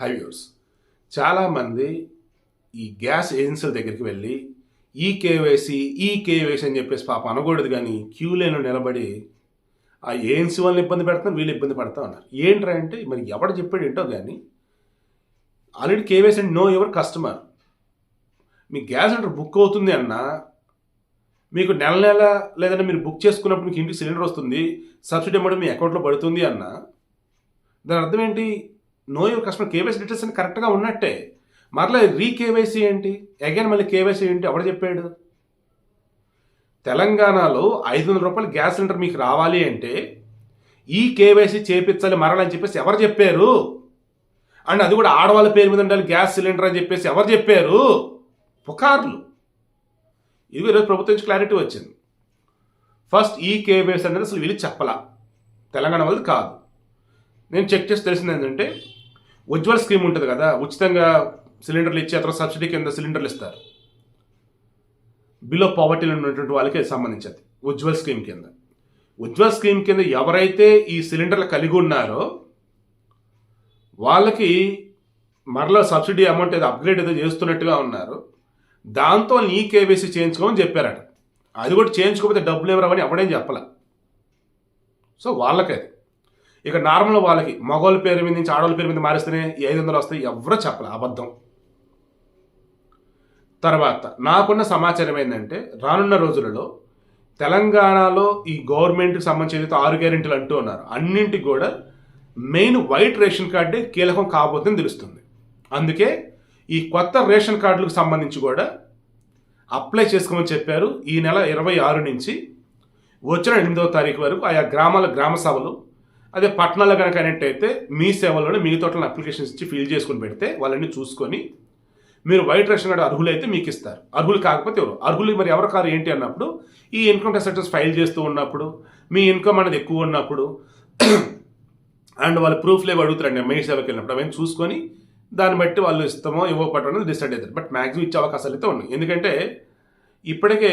హైవ్యూర్స్ చాలామంది ఈ గ్యాస్ ఏజెన్సీల దగ్గరికి వెళ్ళి ఈ కేవైసీ ఈ కేవైసీ అని చెప్పేసి పాప అనకూడదు కానీ క్యూ లైన్లో నిలబడి ఆ ఏజెన్సీ వాళ్ళని ఇబ్బంది పెడతాను వీళ్ళు ఇబ్బంది పడతా ఉన్నారు. ఏంట్రా అంటే మరి ఎవడు చెప్పాడు ఏంటో కానీ already KYC and know your customer. Me gas cylinder book అవుతుంది అన్నా మీకు నెల నెల లేదంటే మీరు బుక్ చేసుకున్నప్పుడు మీకు ఇంటికి సిలిండర్ వస్తుంది సబ్సిడీ అమౌంట్ మీ అకౌంట్లో పడుతుంది అన్న దాని అర్థం ఏంటి? Know your customer KYC details అని కరెక్ట్గా ఉన్నట్టే. మరలా రీ కేవైసీ ఏంటి? అగైన్ మళ్ళీ కేవైసీ ఏంటి? ఎవడు చెప్పాడు? తెలంగాణలో ఐదు వందల రూపాయలు గ్యాస్ సిలిండర్ మీకు రావాలి అంటే ఈ కేవైసీ చేపించాలి మరలని చెప్పేసి ఎవరు చెప్పారు? అండ్ అది కూడా ఆడవాళ్ళ పేరు మీద ఉండాలి గ్యాస్ సిలిండర్ అని చెప్పేసి ఎవరు చెప్పారు? పుకార్లు. ఇది ఈరోజు ప్రభుత్వం నుంచి క్లారిటీ వచ్చింది. ఫస్ట్ ఈ కేవైసీ అనేది అసలు వీళ్ళు చెప్పలా. తెలంగాణ వాళ్ళది కాదు. నేను చెక్ చేసి తెలిసింది ఏంటంటే ఉజ్వల్ స్కీమ్ ఉంటుంది కదా ఉచితంగా సిలిండర్లు ఇచ్చి అతను సబ్సిడీ కింద సిలిండర్లు ఇస్తారు. బిలో పావర్టీలో ఉన్నటువంటి వాళ్ళకి సంబంధించింది ఉజ్వల్ స్కీమ్ కింద. ఉజ్వల్ స్కీమ్ కింద ఎవరైతే ఈ సిలిండర్లు కలిగి ఉన్నారో వాళ్ళకి మరలా సబ్సిడీ అమౌంట్ ఏదో అప్గ్రేడ్ ఏదో చేస్తున్నట్టుగా ఉన్నారు. దాంతో నీ కేవైసీ చేయించుకోమని చెప్పారట. అది కూడా చేయించుకోకపోతే డబ్బులు ఎవరు అవని ఎవడేం చెప్పలే. సో వాళ్ళకి అది ఇక నార్మల్ వాళ్ళకి మగవాళ్ళ పేరు మీద నుంచి ఆడవాళ్ళ పేరు మీద మారిస్తేనే ఈ ఐదు వందలు వస్తాయి ఎవరో చెప్పలే అబద్ధం. తర్వాత నాకున్న సమాచారం ఏంటంటే రానున్న రోజులలో తెలంగాణలో ఈ గవర్నమెంట్కి సంబంధించిన ఆరు గ్యారెంటీలు అంటూ ఉన్నారు. అన్నింటికి కూడా మెయిన్ వైట్ రేషన్ కార్డే కీలకం కాబోతుందని తెలుస్తుంది. అందుకే ఈ కొత్త రేషన్ కార్డులకు సంబంధించి కూడా అప్లై చేసుకోమని చెప్పారు. ఈ నెల ఇరవై ఆరు నుంచి వచ్చిన ఎనిమిదవ తారీఖు వరకు ఆయా గ్రామాల గ్రామ సభలు అదే పట్టణాల్లో కనుక అనేట్టయితే మీ సేవలోనే మీ తోటలను అప్లికేషన్స్ ఇచ్చి ఫిల్ చేసుకుని పెడితే వాళ్ళని చూసుకొని మీరు వైట్ రేషన్ కార్డు అర్హులైతే మీకు ఇస్తారు. అర్హులు కాకపోతే ఎవరు? అర్హులు మరి ఎవరు కారు ఏంటి అన్నప్పుడు? ఈ ఇన్కమ్ ట్యాక్స్ రిటర్న్స్ ఫైల్ చేస్తూ ఉన్నప్పుడు మీ ఇన్కమ్ అనేది ఎక్కువ ఉన్నప్పుడు అండ్ వాళ్ళు ప్రూఫ్లు ఏవి అడుగుతారండి మీ సేవకి వెళ్ళినప్పుడు. అవన్నీ చూసుకొని దాన్ని బట్టి వాళ్ళు ఇస్తామో ఇవ్వకపోవడం పట్టడం డిసైడ్ అవుతారు బట్ మ్యాక్సిమం ఇచ్చే అవకాశాలు అయితే ఉన్నాయి. ఎందుకంటే ఇప్పటికే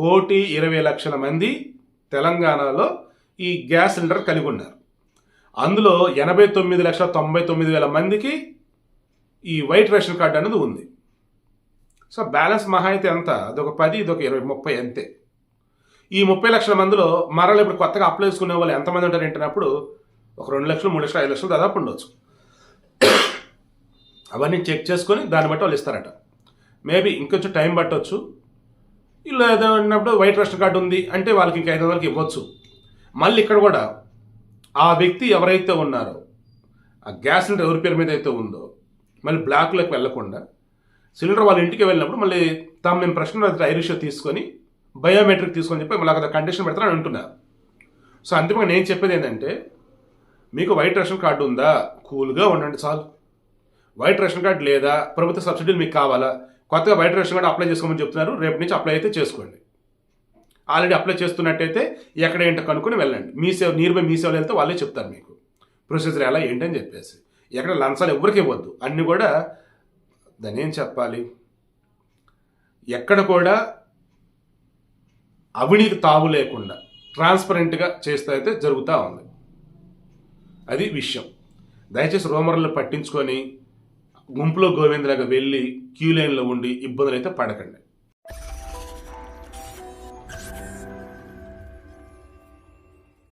కోటి ఇరవై లక్షల మంది తెలంగాణలో ఈ గ్యాస్ సిలిండర్ కలిగి ఉన్నారు. అందులో ఎనభై తొమ్మిది లక్షల తొంభై తొమ్మిది వేల మందికి ఈ వైట్ రేషన్ కార్డు అనేది ఉంది. సో బ్యాలెన్స్ మహా అయితే ఎంత? అదొక పది ఇదొక ఇరవై ముప్పై అంతే. ఈ ముప్పై లక్షల మందిలో మరలా ఇప్పుడు కొత్తగా అప్లై చేసుకునే వాళ్ళు ఎంతమంది ఉంటారు ఏంటన్నప్పుడు ఒక రెండు లక్షలు మూడు లక్షలు ఐదు లక్షలు దాదాపు ఉండొచ్చు. అవన్నీ చెక్ చేసుకొని దాన్ని బట్టి వాళ్ళు ఇస్తారట. మేబీ ఇంకొంచెం టైం పట్టవచ్చు ఇలా ఏదో ఉన్నప్పుడు వైట్ రేషన్ కార్డు ఉంది అంటే వాళ్ళకి ఇంకా ఐదు వందలకి ఇవ్వచ్చు. మళ్ళీ ఇక్కడ కూడా ఆ వ్యక్తి ఎవరైతే ఉన్నారో ఆ గ్యాస్ సిలిండర్ ఎవరి పేరు మీద అయితే ఉందో మళ్ళీ బ్లాక్లోకి వెళ్ళకుండా సిలిండర్ వాళ్ళ ఇంటికి వెళ్ళినప్పుడు మళ్ళీ తాము మేము ప్రశ్న ఐరిష్ తీసుకొని బయోమెట్రిక్ తీసుకొని చెప్పి మళ్ళీ అక్కడ కండిషన్ పెడతారని అంటున్నారు. సో అంతిమంగా నేను చెప్పేది ఏంటంటే మీకు వైట్ రేషన్ కార్డు ఉందా? కూల్గా ఉండండి చాలు. వైట్ రేషన్ కార్డు లేదా? ప్రభుత్వ సబ్సిడీలు మీకు కావాలా? కొత్తగా వైట్ రేషన్ కార్డు అప్లై చేసుకోమని చెప్తున్నారు. రేపు నుంచి అప్లై అయితే చేసుకోండి. ఆల్రెడీ అప్లై చేస్తున్నట్టయితే ఎక్కడ ఏంటో కనుక్కొని వెళ్ళండి. మీ సేవ నియర్ బై మీ సేవలు వెళ్తే వాళ్ళే చెప్తారు మీకు. ప్రొసీజర్ ఎలా ఏంటని చెప్పేసి. ఎక్కడ లంచాలు ఎవరికి ఇవ్వద్దు. అన్నీ కూడా దాన్ని ఏం చెప్పాలి? ఎక్కడ కూడా అవినీతి తావు లేకుండా ట్రాన్స్పరెంట్గా చేస్తే అయితే జరుగుతూ ఉంది. అది విషయం. దయచేసి రోమర్లు పట్టించుకొని గుంపులో గోవిందలాగా వెళ్ళి క్యూ లైన్లో ఉండి ఇబ్బందులు అయితే పడకండి.